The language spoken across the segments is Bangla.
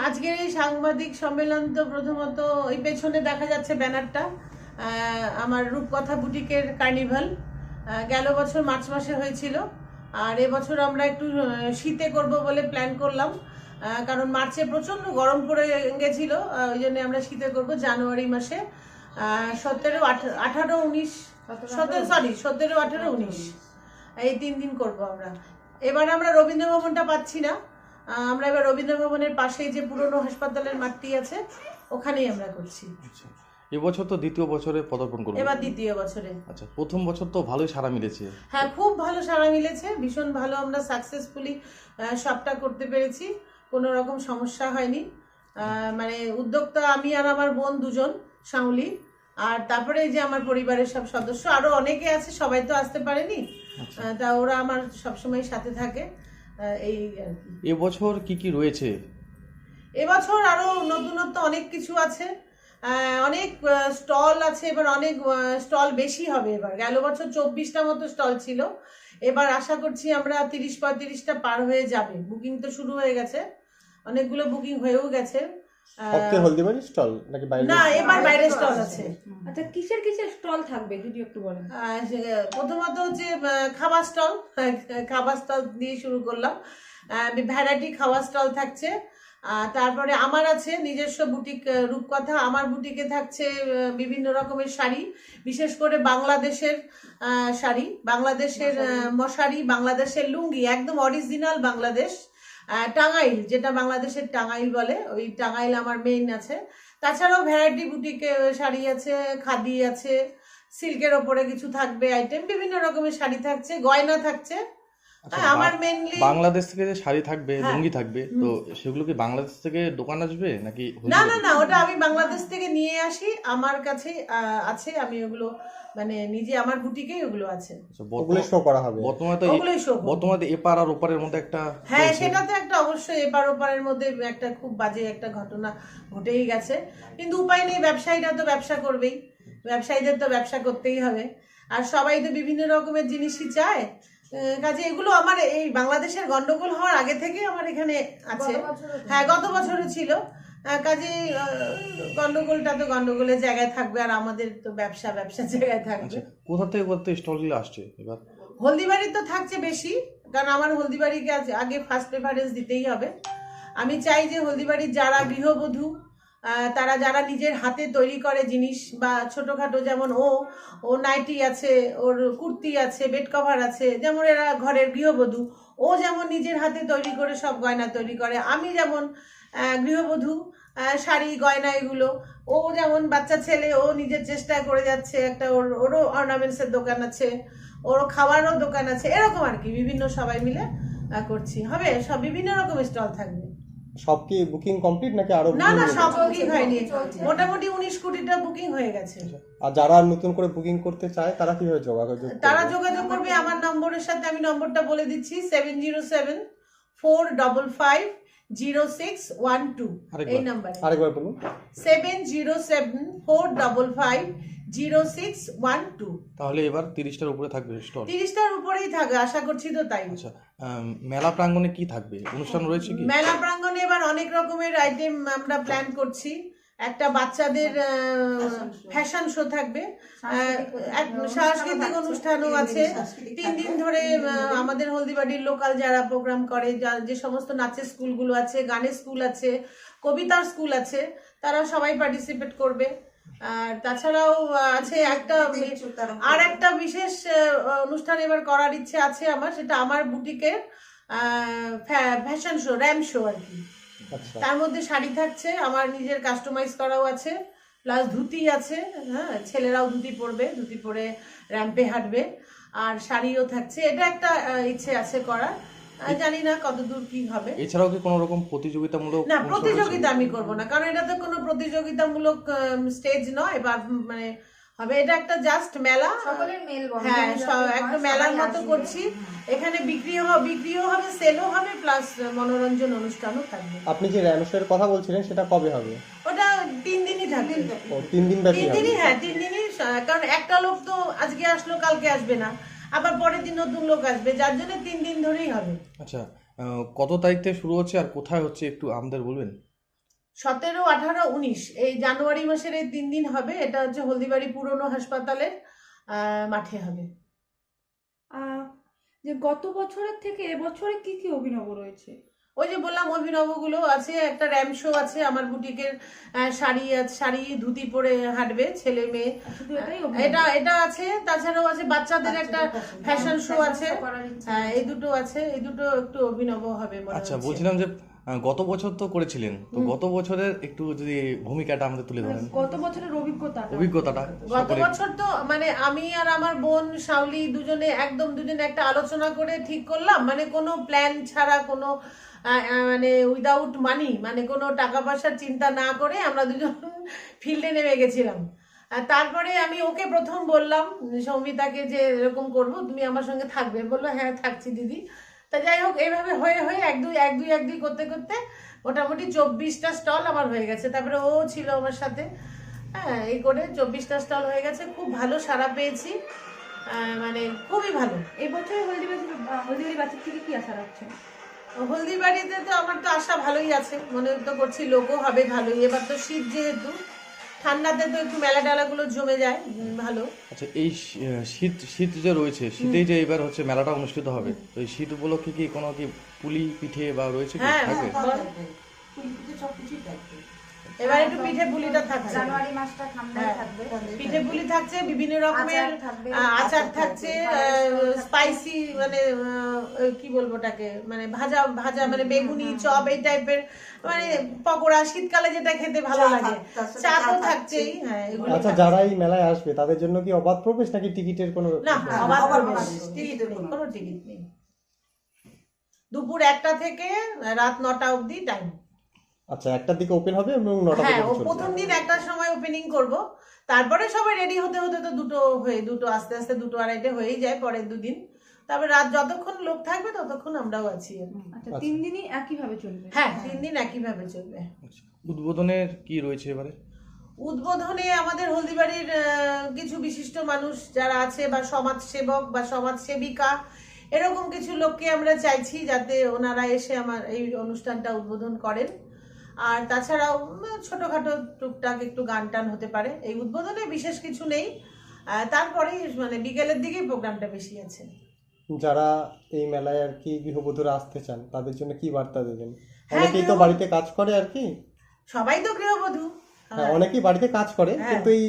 আজকের এই সাংবাদিক সম্মেলন তো প্রথমত ওই পেছনে দেখা যাচ্ছে ব্যানারটা আমার রূপকথা বুটিকের কার্নিভাল। গেল বছর মার্চ মাসে হয়েছিল, আর এবছর আমরা একটু শীতে করব বলে প্ল্যান করলাম। কারণ মার্চে প্রচণ্ড গরম পড়ে গেছিল ওই জন্য আমরা শীতে করব জানুয়ারি মাসে। সতেরো আঠারো উনিশ, সতেরো সরি সতেরো, আঠারো, উনিশ। এই তিন দিন করব আমরা। এবার আমরা রবীন্দ্র ভবনটা পাচ্ছি না। আমরা এবার রবীন্দ্র ভবনের পাশেই যে পুরনো হাসপাতালের মাঠটি আছে ওখানেই আমরা করছি। আচ্ছা। এবছর তো দ্বিতীয় বছরে পদার্পণ করবে। এবার দ্বিতীয় বছরে। আচ্ছা প্রথম বছর তো ভালোই সাড়া মিলেছে। হ্যাঁ খুব ভালো সাড়া মিলেছে। ভীষণ ভালো আমরা সাকসেসফুলি সবটা করতে পেরেছি। কোনো রকম সমস্যা হয়নি। মানে উদ্যোক্তা আমি আর আমার বোন দুজন সাউলি। আর তারপরে যে আমার পরিবারের সব সদস্য আরও অনেকে আছে সবাই তো আসতে পারেনি। আচ্ছা। তা ওরা আমার সবসময় সাথে থাকে। এই আর কি। এবছর কি কি রয়েছে? এবছর আরও নতুনত্ব অনেক কিছু আছে। অনেক স্টল আছে এবার অনেক স্টল বেশি হবে এবার। গেল বছর চব্বিশটা মতো স্টল ছিল। এবার আশা করছি আমরা তিরিশ পঁয়ত্রিশটা পার হয়ে যাবে। বুকিং তো শুরু হয়ে গেছে। অনেকগুলো বুকিং হয়েও গেছে। হলদিবাড়ি স্টল নাকি বাইরে না এবার বাইরে স্টল আছে। আচ্ছা কিসের কিসের স্টল থাকবে যদি একটু বলেন? প্রথমত হচ্ছে খাবার স্টল খাবার স্টল দিয়ে শুরু করলাম। ভ্যারাইটি খাবার স্টল থাকছে। আহ, তারপরে আমার আছে নিজস্ব বুটিক রূপকথা। আমার বুটিকে থাকছে আহ, বিভিন্ন রকমের শাড়ি বিশেষ করে বাংলাদেশের আহ, শাড়ি বাংলাদেশের আহ, মশারি বাংলাদেশের লুঙ্গি একদম অরিজিনাল বাংলাদেশ। টাঙ্গাইল, যেটা বাংলাদেশের টাঙ্গাইল বলে, ওই টাঙ্গাইল আমার মেইন আছে। তাছাড়াও ভ্যারাইটি বুটিকে শাড়ি আছে, খাদি আছে সিল্কের ওপরে কিছু থাকবে আইটেম বিভিন্ন রকমের শাড়ি থাকছে, গয়না থাকছে। আমার বা- বাংলাদেশ থেকে যে শাড়ি থাকবে হ্যাঁ। লুঙ্গি থাকবে তো সেগুলো কি বাংলাদেশ থেকে দোকান আসবে নাকি না না না ওটা আমি বাংলাদেশ থেকে নিয়ে আসি। আমার কাছে আছে আমি ওগুলো মানে নিজে আমার বুটিকেই ওগুলো আছে। আচ্ছা, ওগুলো শো করা হবে। বর্তমানে তো এ- ওগুলোই শো বর্তমানে তো এপার আর ওপারের মধ্যে একটা হ্যাঁ সেটা তো একটা অবশ্যই এপার ওপারের মধ্যে একটা খুব বাজে একটা ঘটনা ঘটেই গেছে। কিন্তু উপায় নেই ব্যবসায়ীরা তো ব্যবসা করবেই। ব্যবসায়ীদের তো ব্যবসা করতেই হবে। আর সবাই তো বিভিন্ন রকমের জিনিসই চায়। কাজে এগুলো আমার এই বাংলাদেশের গন্ডগোল হওয়ার আগে থেকে আমার এখানে আছে। হ্যাঁ গত বছরও ছিল। কাজে গন্ডগোলটা তো গন্ডগোলের জায়গায় থাকবে আর আমাদের তো ব্যবসা ব্যবসার জায়গায় থাকবে। আচ্ছা কোথা থেকে কোথা থেকে স্টলগুলো আসছে এবার? হলদিবাড়ি তো থাকছে বেশি কারণ আমার হলদিবাড়িকে আজ- আগে ফার্স্ট প্রেফারেন্স দিতেই হবে। আমি চাই যে হলদিবাড়ির যারা গৃহবধূ তারা যারা নিজের হাতে তৈরি করে জিনিস বা ছোটোখাটো যেমন ও ও নাইটি আছে, ওর কুর্তি আছে, বেড কভার আছে, যেমন এরা ঘরের গৃহবধূ, ও যেমন নিজের হাতে তৈরি করে সব গয়না তৈরি করে, আমি যেমন গৃহবধূ শাড়ি, গয়না এগুলো, ও যেমন বাচ্চা ছেলে, ও নিজের চেষ্টা করে যাচ্ছে, একটা ওর, ওরও অর্নামেন্টসের দোকান আছে ওর খাওয়ারও দোকান আছে, এরকম আর কি, বিভিন্ন সবাই মিলে করছি, হবে, সব বিভিন্ন রকম স্টল থাকবে। সব কি বুকিং কমপ্লিট নাকি আরও না না সব বুকিং হয়নি। মোটামুটি উনিশ কোটিটা বুকিং হয়ে গেছে। আর যারা নতুন করে বুকিং করতে চায় তারা কীভাবে যোগাযোগ করবে? তারা যোগাযোগ করবে আমার নম্বরের সাথে আমি নম্বরটা বলে দিচ্ছি seven zero seven four double five zero six one two আরেকবার। এই নাম্বারে আরেকবার বলুন। Seven zero six one two. তাহলে এবার তিরিশটার উপরে থাকবে স্টল। তিরিশটার উপরেই থাকবে আশা করছি তো তাই। আচ্ছা মেলা প্রাঙ্গণে কি থাকবে? অনুষ্ঠান রয়েছে কি? মেলা প্রাঙ্গণে এবার অনেক রকমের আইটেম আমরা প্ল্যান করছি। একটা বাচ্চাদের ফ্যাশন শো থাকবে। সাংস্কৃতিক অনুষ্ঠানও আছে। তিন দিন ধরে আমাদের হলদিবাড়ির লোকাল যারা প্রোগ্রাম করে যা- যে সমস্ত নাচের স্কুলগুলো আছে গানের স্কুল আছে কবিতার স্কুল আছে তারা সবাই পার্টিসিপেট করবে। আর তাছাড়াও আছে একটা আর একটা বিশেষ অনুষ্ঠান এবার করার ইচ্ছে আছে আমার সেটা আমার বুটিকের ফ্যাশন শো র্যাম শো আর কি। আচ্ছা। তার মধ্যে শাড়ি থাকছে আমার নিজের কাস্টমাইজ করাও আছে প্লাস ধুতি আছে হ্যাঁ ছেলেরাও ধুতি পরবে ধুতি পরে র্যাম্পে হাঁটবে আর শাড়িও থাকছে। এটা একটা ইচ্ছে আছে করার। জানি না কতদূর কি হবে। এছাড়াও কি কোনো রকম প্রতিযোগিতামূলক না প্রতিযোগিতা আমি করব না কারণ এটা তো কোনো প্রতিযোগিতামূলক স্টেজ নয় বা মানে হবে। এটা একটা জাস্ট মেলা। সকলের মেল হ্যাঁ হয়, একটা মেলার মতো করছি। এখানে বিক্রিও হবে বিক্রিও হবে সেলও হবে প্লাস মনোরঞ্জন অনুষ্ঠানও থাকবে। আপনি যে কথা বলছিলেন সেটা কবে হবে? ওটা তিন দিনই থাকবে। তিন দিন ব্যাপী তিন দিনই হ্যাঁ তিন দিনই কারণ একটা লোক তো আজকে আসলো কালকে আসবে না। আবার পরের দিন নতুন লোক আসবে যার জন্য তিন দিন ধরেই হবে। আচ্ছা কত তারিখ থেকে শুরু হচ্ছে আর কোথায় হচ্ছে একটু আমাদের বলবেন? সতেরো আঠারো উনিশ এই জানুয়ারি মাসের এই তিন দিন হবে। এটা হচ্ছে হলদিবাড়ি পুরনো হাসপাতালের মাঠে হবে। যে গত বছরের থেকে এবছরে কি কি অভিনব রয়েছে? ওই যে বললাম অভিনবগুলো আছে একটা র্যাম শো আছে আমার বুটিকের শাড়ি আছে- শাড়ি ধুতি পরে হাঁটবে ছেলে মেয়ে। এটা এটা আছে তাছাড়াও আছে বাচ্চাদের একটা ফ্যাশন শো আছে। হ্যাঁ এই দুটো আছে এই দুটো একটু অভিনব হবে মনে আচ্ছা বলছিলাম যে গত বছর তো করেছিলেন। তো গত বছরের একটু যদি ভূমিকাটা আমাদের তুলে ধরেন। গত বছরের অভিজ্ঞতা অভিজ্ঞতাটা গত বছর তো মানে আমি আর আমার বোন শাওলি দুজনে একদম দুজনে একটা আলোচনা করে ঠিক করলাম। মানে কোনো প্ল্যান ছাড়া কোনো মানে উইদাউট মানি মানে কোনো টাকা পয়সার চিন্তা না করে আমরা দুজন ফিল্ডে নেমে গেছিলাম। আর তারপরে আমি ওকে প্রথম বললাম সৌমিতাকে যে এরকম করব তুমি আমার সঙ্গে থাকবে। বলল হ্যাঁ থাকছি দিদি। তা যাই হোক এইভাবে হয়ে হয়ে এক দুই এক দুই এক দুই করতে করতে মোটামুটি চব্বিশটা স্টল আমার হয়ে গেছে। তারপরে ও ছিল আমার সাথে। হ্যাঁ এই করে চব্বিশটা স্টল হয়ে গেছে। খুব ভালো সাড়া পেয়েছি। মানে খুবই ভালো। এবছরে হলদিবাড়ি হলদিবাড়ি বাচ্চার থেকে কি আশা রাখছেন? হলদিবাড়িতে তো আমার তো আশা ভালোই আছে। মনে তো করছি লোকও হবে ভালোই। এবার তো শীত যেহেতু ঠান্ডাতে তো একটু মেলা গুলো জমে যায় ভালো। আচ্ছা এই শীত শীত যে রয়েছে শীতেই যে এবার হচ্ছে মেলাটা অনুষ্ঠিত হবে তো এই শীত উপলক্ষে কি কোনো কি পুলি পিঠে বা রয়েছে কি? হ্যাঁ থাকবে? বল। এবার একটু পিঠে পুলিটা থাকছে। জানুয়ারি মাসটা ঠান্ডায় হ্যাঁ। থাকবে। পিঠে পুলি থাকছে বিভিন্ন রকমের আচার থাকছে স্পাইসি মানে কি বলব ওটাকে মানে ভাজা ভাজা মানে বেগুনি চপ এই টাইপের মানে পকোড়া শীতকালে যেটা খেতে ভালো লাগে। চা তো থাকছেই হ্যাঁ আচ্ছা যারা এই মেলায় আসবে তাদের জন্য কি অবাধ প্রবেশ নাকি টিকিটের কোনো না অবাধ প্রবেশ। টিকিটের কোনো- কোনো টিকিট নেই। দুপুর একটা থেকে রাত নটা অবধি টাইম আচ্ছা একটার দিকে ওপেন হবে এবং নটা হ্যাঁ ও প্রথম দিন একটার সময় ওপেনিং করব। তারপরে সবাই রেডি হতে হতে তো দুটো হয়ে দুটো আস্তে আস্তে দুটো আড়াইটে হয়েই যায় পরের দুদিন। তারপরে রাত যতক্ষণ লোক থাকবে ততক্ষণ আমরাও আছি। আচ্ছা তিন দিনই একইভাবে চলবে? হ্যাঁ তিন দিন একইভাবে চলবে। আচ্ছা, উদ্বোধনের কি রয়েছে এবারে? উদ্বোধনে আমাদের হলদিবাড়ির আহ, কিছু বিশিষ্ট মানুষ যারা আছে বা সমাজ সেবক বা সমাজ সেবিকা এরকম কিছু লোককে আমরা চাইছি যাতে ওনারা এসে আমার এই অনুষ্ঠানটা উদ্বোধন করেন। আর তাছাড়াও ছোটোখাটো টুকটাক একটু গান টান হতে পারে। এই উদ্বোধনে বিশেষ কিছু নেই। তারপরে তারপরেই মানে বিকেলের দিকেই প্রোগ্রামটা বেশি আছে। যারা এই মেলায় আর কি গৃহবধূরা আসতে চান তাদের জন্য কি বার্তা দেবেন? হ্যাঁ, অনেকেই তো বাড়িতে কাজ করে আর কি। সবাই তো গৃহবধূ। হ্যাঁ অনেকেই বাড়িতে কাজ করে হ্যাঁ। কিন্তু এই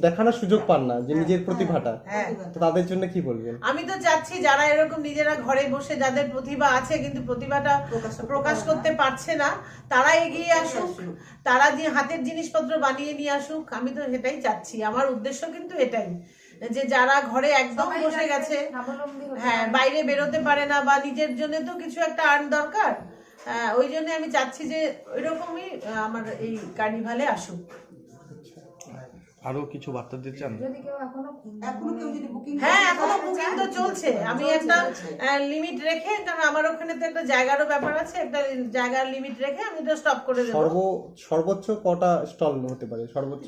দেখানোর সুযোগ পান না যে নিজের প্রতিভাটা। হ্যাঁ। তো তাদের জন্য কি বলবেন? আমি তো চাচ্ছি যারা এরকম নিজেরা ঘরে বসে যাদের প্রতিভা আছে কিন্তু প্রতিভাটা প্রকাশ করতে পারছে না তারা এগিয়ে আসুক তারা যে হাতের জিনিসপত্র বানিয়ে নিয়ে আসুক আমি তো সেটাই চাচ্ছি। আমার উদ্দেশ্য কিন্তু এটাই যে যারা ঘরে একদম বসে গেছে হ্যাঁ বাইরে বেরোতে পারে না বা নিজের জন্য তো কিছু একটা আর্ন দরকার আহ, ওই জন্য আমি চাচ্ছি যে ওইরকমই আমার এই কার্নিভালে আসুক। আরও কিছু বার্তা দিতে চান? যদি কেউ এখনও এখনও কেউ যদি বুকিং হ্যাঁ এখনও বুকিং তো চলছে। আমি একটা লিমিট রেখে কারণ আমার ওখানে তো একটা জায়গারও ব্যাপার আছে একটা জায়গার লিমিট রেখে আমি তো স্টপ করে দেবো। সর্ব সর্বোচ্চ কটা স্টল হতে পারে সর্বোচ্চ?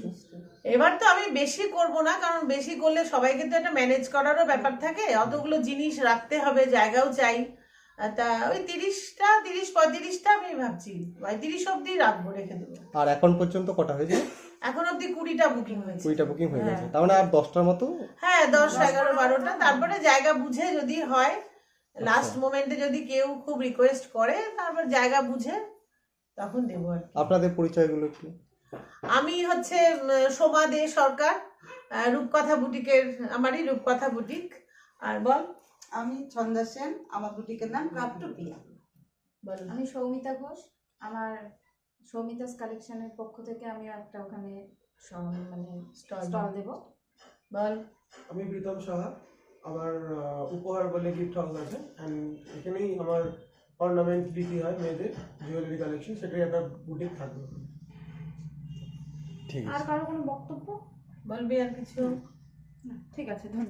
এবার তো আমি বেশি করব না কারণ বেশি করলে সবাইকে তো একটা ম্যানেজ করারও ব্যাপার থাকে। অতগুলো জিনিস রাখতে হবে জায়গাও চাই। তা ওই তিরিশটা তিরিশ পঁয়ত্রিশটা আমি ভাবছি। পঁয়ত্রিশ অব্দি রাখব রেখে দেবো। আর এখন পর্যন্ত কটা হয়েছে? এখন অব্দি কুড়িটা বুকিং হয়েছে। কুড়িটা বুকিং হয়ে গেছে। তার মানে আর দশটার মতো? হ্যাঁ দশ এগারো বারোটা। তারপরে জায়গা বুঝে যদি হয় লাস্ট মোমেন্টে যদি কেউ খুব রিকোয়েস্ট করে তারপর জায়গা বুঝে তখন দেবো আর কি। আপনাদের পরিচয়গুলো একটু। আমি হচ্ছে সোমা দে সরকার রূপকথা বুটিকের আমারই রূপকথা বুটিক। আর বল? আমি ছন্দা সেন আমার বুটিকের নাম ক্রাফটোপিয়া বল। আমি সৌমিতা ঘোষ আমার সৌমিতাস কালেকশনের পক্ষ থেকে আমি একটা ওখানে মানে স্টল দেব। বল। আমি প্রীতম সাহা আমার উপহার বলে গিফট হাউস আছে। অ্যান্ড এখানেই আমার অর্নামেন্ট বিক্রি হয় মেয়েদের জুয়েলারি কালেকশন সেটাই একটা বুটিক থাকবে। ঠিক আর কারও কোনো বক্তব্য? বলবি আর কিছু? ঠিক আছে ধন্যবাদ।